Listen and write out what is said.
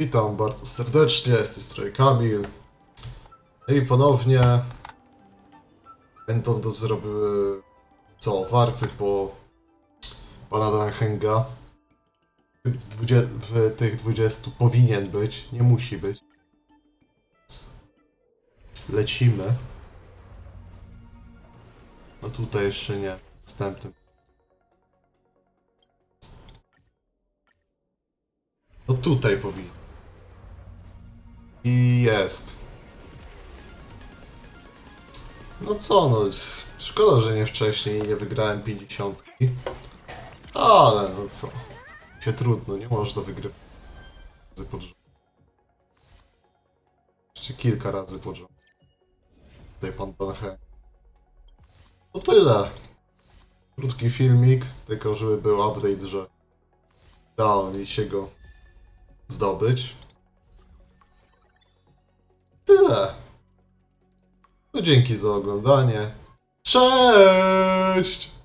Witam bardzo serdecznie, z tej strony Kamil. No I ponownie będą to zrobiły co, warpy po pana Dranhenga. W, w tych 20 powinien być, nie musi być. Lecimy. No tutaj jeszcze nie. Następnym. No tutaj powinien. I jest. No co, no szkoda, że nie wcześniej nie wygrałem 50. Ale no co. Się trudno, nie można wygrywać pod. Jeszcze kilka razy pod rząd. Tutaj pan Donhe. To tyle. Krótki filmik, tylko żeby był update, że dało mi się go zdobyć. Tyle. No dzięki za oglądanie. Cześć!